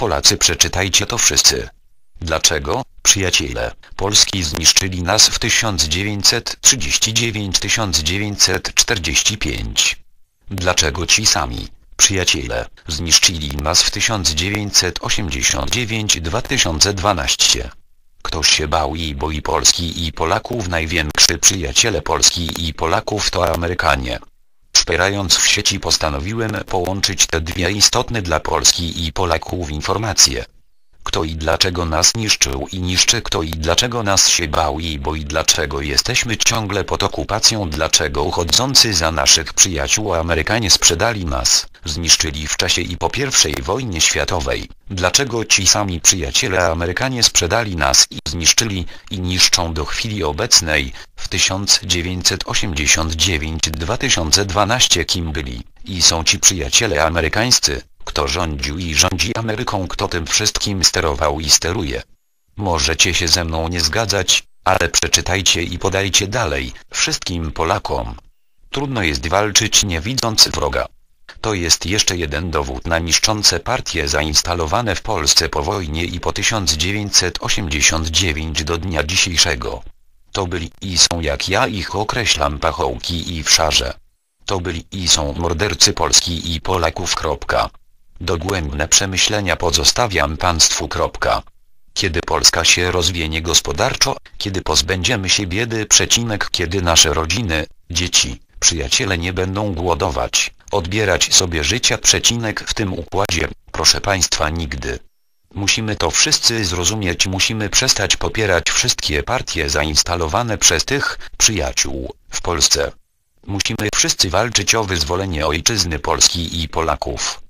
Polacy przeczytajcie to wszyscy. Dlaczego, przyjaciele, Polski zniszczyli nas w 1939-1945? Dlaczego ci sami, przyjaciele, zniszczyli nas w 1989-2012? Ktoś się bał i boi Polski i Polaków największy przyjaciele Polski i Polaków to Amerykanie. Szperając w sieci postanowiłem połączyć te dwie istotne dla Polski i Polaków informacje. Kto i dlaczego nas niszczył i niszczy kto i dlaczego nas się bał i boi dlaczego jesteśmy ciągle pod okupacją dlaczego uchodzący za naszych przyjaciół Amerykanie sprzedali nas, zniszczyli w czasie i po pierwszej wojnie światowej, dlaczego ci sami przyjaciele Amerykanie sprzedali nas i zniszczyli i niszczą do chwili obecnej, w 1989-2012 kim byli, i są ci przyjaciele amerykańscy, kto rządził i rządzi Ameryką, kto tym wszystkim sterował i steruje. Możecie się ze mną nie zgadzać, ale przeczytajcie i podajcie dalej, wszystkim Polakom. Trudno jest walczyć nie widząc wroga. To jest jeszcze jeden dowód na niszczące partie zainstalowane w Polsce po wojnie i po 1989 do dnia dzisiejszego. To byli i są jak ja ich określam pachołki i wszarze. To byli i są mordercy Polski i Polaków. Dogłębne przemyślenia pozostawiam państwu. Kiedy Polska się rozwinie gospodarczo, kiedy pozbędziemy się biedy przecinek, kiedy nasze rodziny, dzieci, przyjaciele nie będą głodować, odbierać sobie życia przecinek w tym układzie, proszę państwa nigdy. Musimy to wszyscy zrozumieć, musimy przestać popierać wszystkie partie zainstalowane przez tych przyjaciół w Polsce. Musimy wszyscy walczyć o wyzwolenie ojczyzny Polski i Polaków.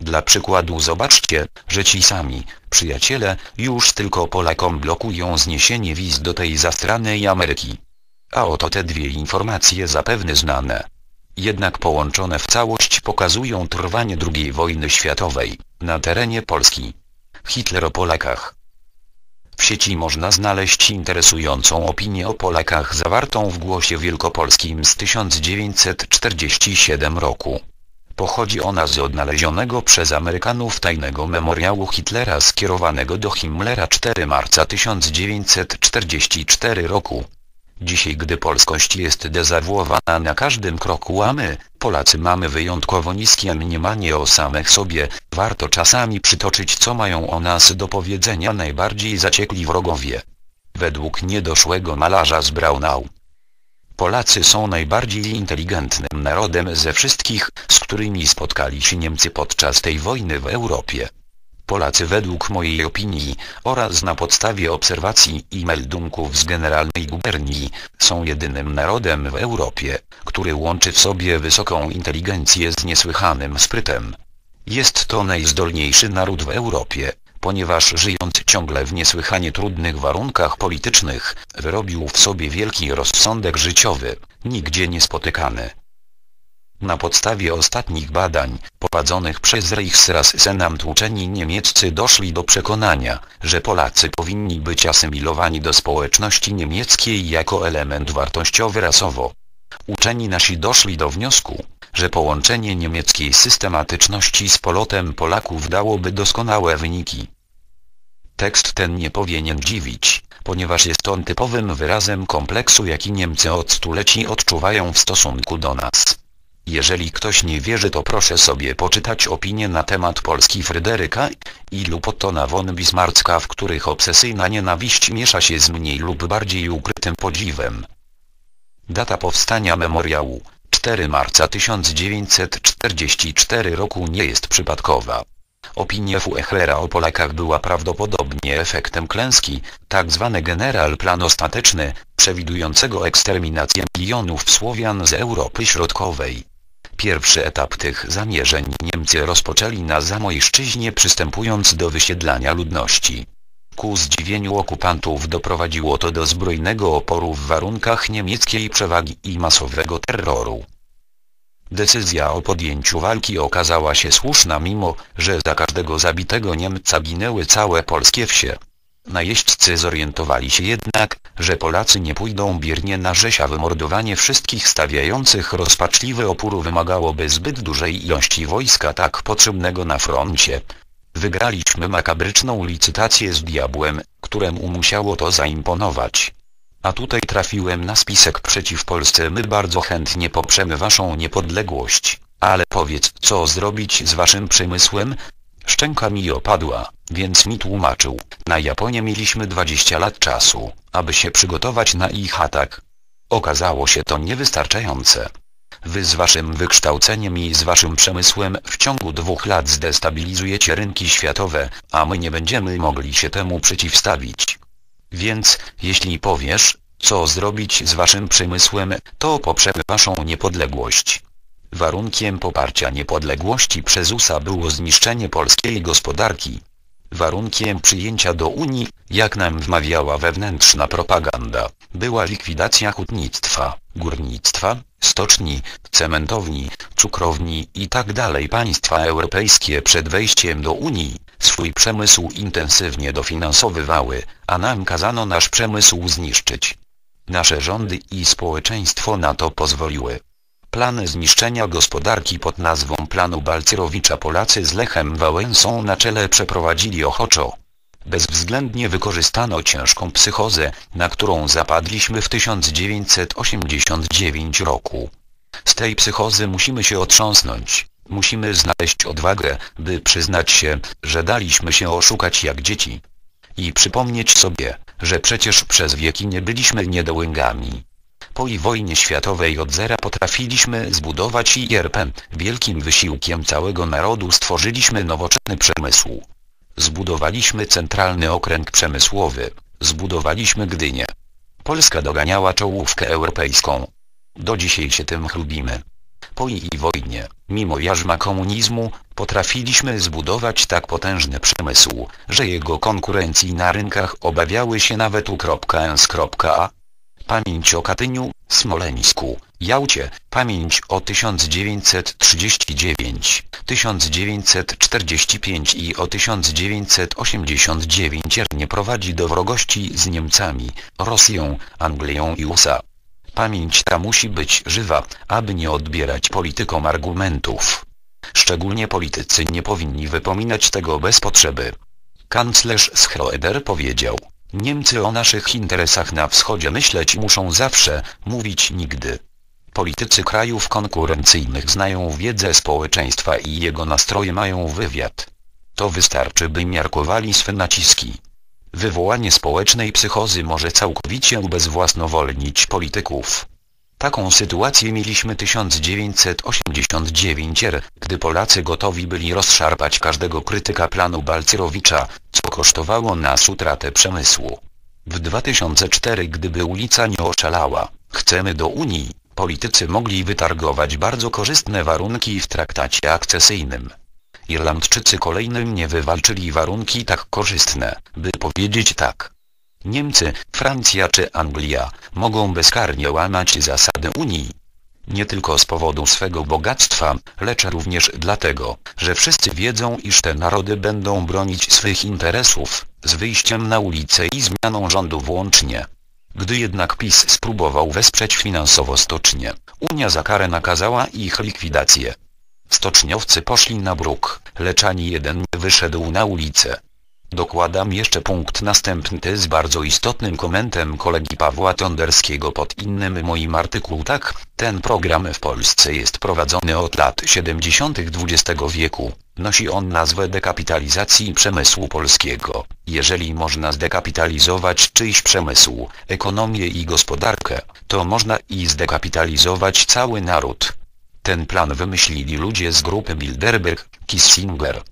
Dla przykładu zobaczcie, że ci sami, przyjaciele, już tylko Polakom blokują zniesienie wiz do tej zastranej Ameryki. A oto te dwie informacje zapewne znane. Jednak połączone w całość pokazują trwanie II wojny światowej, na terenie Polski. Hitler o Polakach. W sieci można znaleźć interesującą opinię o Polakach zawartą w Głosie Wielkopolskim z 1947 roku. Pochodzi ona z odnalezionego przez Amerykanów tajnego memoriału Hitlera skierowanego do Himmlera 4 marca 1944 roku. Dzisiaj gdy polskość jest dezawuowana na każdym kroku a my, Polacy mamy wyjątkowo niskie mniemanie o samych sobie, warto czasami przytoczyć co mają o nas do powiedzenia najbardziej zaciekli wrogowie. Według niedoszłego malarza z Braunau, Polacy są najbardziej inteligentnym narodem ze wszystkich, z którymi spotkali się Niemcy podczas tej wojny w Europie. Polacy według mojej opinii, oraz na podstawie obserwacji i meldunków z generalnej guberni, są jedynym narodem w Europie, który łączy w sobie wysoką inteligencję z niesłychanym sprytem. Jest to najzdolniejszy naród w Europie, ponieważ żyjąc ciągle w niesłychanie trudnych warunkach politycznych, wyrobił w sobie wielki rozsądek życiowy, nigdzie niespotykany. Na podstawie ostatnich badań, prowadzonych przez Reichsrassenamt uczeni niemieccy doszli do przekonania, że Polacy powinni być asymilowani do społeczności niemieckiej jako element wartościowy rasowo. Uczeni nasi doszli do wniosku, że połączenie niemieckiej systematyczności z polotem Polaków dałoby doskonałe wyniki. Tekst ten nie powinien dziwić, ponieważ jest on typowym wyrazem kompleksu jaki Niemcy od stuleci odczuwają w stosunku do nas. Jeżeli ktoś nie wierzy to proszę sobie poczytać opinie na temat Polski Fryderyka i lub Ottona von Bismarcka w których obsesyjna nienawiść miesza się z mniej lub bardziej ukrytym podziwem. Data powstania memoriału 4 marca 1944 roku nie jest przypadkowa. Opinia Fuechlera o Polakach była prawdopodobnie efektem klęski. Tak general plan ostateczny, przewidującego eksterminację milionów Słowian z Europy Środkowej. Pierwszy etap tych zamierzeń Niemcy rozpoczęli na Zamojszczyźnie przystępując do wysiedlania ludności. Ku zdziwieniu okupantów doprowadziło to do zbrojnego oporu w warunkach niemieckiej przewagi i masowego terroru. Decyzja o podjęciu walki okazała się słuszna mimo, że za każdego zabitego Niemca ginęły całe polskie wsie. Najeźdźcy zorientowali się jednak, że Polacy nie pójdą biernie na rzeź a wymordowanie wszystkich stawiających rozpaczliwy opór wymagałoby zbyt dużej ilości wojska tak potrzebnego na froncie. Wygraliśmy makabryczną licytację z diabłem, któremu musiało to zaimponować. A tutaj trafiłem na spisek przeciw Polsce. My bardzo chętnie poprzemy waszą niepodległość, ale powiedz, co zrobić z waszym przemysłem? Szczęka mi opadła, więc mi tłumaczył. Na Japonię mieliśmy 20 lat czasu, aby się przygotować na ich atak. Okazało się to niewystarczające. Wy z waszym wykształceniem i z waszym przemysłem w ciągu dwóch lat zdestabilizujecie rynki światowe, a my nie będziemy mogli się temu przeciwstawić. Więc, jeśli powiesz, co zrobić z waszym przemysłem, to poprzemy waszą niepodległość. Warunkiem poparcia niepodległości przez USA było zniszczenie polskiej gospodarki. Warunkiem przyjęcia do Unii, jak nam wmawiała wewnętrzna propaganda, była likwidacja hutnictwa, górnictwa, stoczni, cementowni, cukrowni itd. Państwa europejskie przed wejściem do Unii, swój przemysł intensywnie dofinansowywały, a nam kazano nasz przemysł zniszczyć. Nasze rządy i społeczeństwo na to pozwoliły. Plany zniszczenia gospodarki pod nazwą planu Balcerowicza Polacy z Lechem Wałęsą na czele przeprowadzili ochoczo. Bezwzględnie wykorzystano ciężką psychozę, na którą zapadliśmy w 1989 roku. Z tej psychozy musimy się otrząsnąć. Musimy znaleźć odwagę, by przyznać się, że daliśmy się oszukać jak dzieci. I przypomnieć sobie, że przecież przez wieki nie byliśmy niedołęgami. Po i wojnie światowej od zera potrafiliśmy zbudować IRP. Wielkim wysiłkiem całego narodu stworzyliśmy nowoczesny przemysł. Zbudowaliśmy centralny okręg przemysłowy. Zbudowaliśmy Gdynię. Polska doganiała czołówkę europejską. Do dzisiaj się tym chlubimy. Po i wojnie, mimo jarzma komunizmu, potrafiliśmy zbudować tak potężny przemysł, że jego konkurencji na rynkach obawiały się nawet U.S.A. Pamięć o Katyniu, Smoleńsku, Jałcie, pamięć o 1939, 1945 i o 1989 nie prowadzi do wrogości z Niemcami, Rosją, Anglią i USA. Pamięć ta musi być żywa, aby nie odbierać politykom argumentów. Szczególnie politycy nie powinni wypominać tego bez potrzeby. Kanclerz Schroeder powiedział, Niemcy o naszych interesach na wschodzie myśleć muszą zawsze, mówić nigdy. Politycy krajów konkurencyjnych znają wiedzę społeczeństwa i jego nastroje mają wywiad. To wystarczy by miarkowali swe naciski. Wywołanie społecznej psychozy może całkowicie ubezwłasnowolnić polityków. Taką sytuację mieliśmy 1989 r, gdy Polacy gotowi byli rozszarpać każdego krytyka planu Balcerowicza, co kosztowało nas utratę przemysłu. W 2004 gdyby ulica nie oszalała, chcemy do Unii, politycy mogli wytargować bardzo korzystne warunki w traktacie akcesyjnym. Irlandczycy kolejnym nie wywalczyli warunki tak korzystne, by powiedzieć tak. Niemcy, Francja czy Anglia mogą bezkarnie łamać zasady Unii. Nie tylko z powodu swego bogactwa, lecz również dlatego, że wszyscy wiedzą iż te narody będą bronić swych interesów, z wyjściem na ulicę i zmianą rządu włącznie. Gdy jednak PiS spróbował wesprzeć finansowo stocznie, Unia za karę nakazała ich likwidację. Stoczniowcy poszli na bruk, lecz ani jeden nie wyszedł na ulicę. Dokładam jeszcze punkt następny z bardzo istotnym komentem kolegi Pawła Tonderskiego pod innym moim artykuł tak, ten program w Polsce jest prowadzony od lat 70. XX wieku. Nosi on nazwę dekapitalizacji przemysłu polskiego. Jeżeli można zdekapitalizować czyjś przemysł, ekonomię i gospodarkę, to można i zdekapitalizować cały naród. Ten plan wymyślili ludzie z grupy Bilderberg, Kissinger,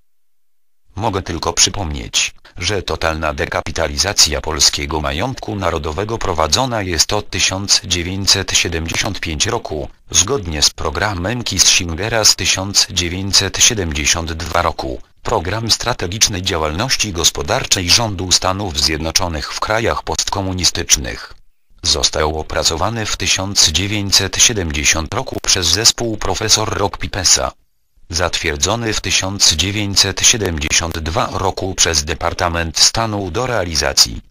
Mogę tylko przypomnieć, że totalna dekapitalizacja polskiego majątku narodowego prowadzona jest od 1975 roku, zgodnie z programem Kissingera z 1972 roku. Program strategicznej działalności gospodarczej rządu Stanów Zjednoczonych w krajach postkomunistycznych. Został opracowany w 1970 roku przez zespół profesor Rock Pipesa zatwierdzony w 1972 roku przez Departament Stanu do realizacji.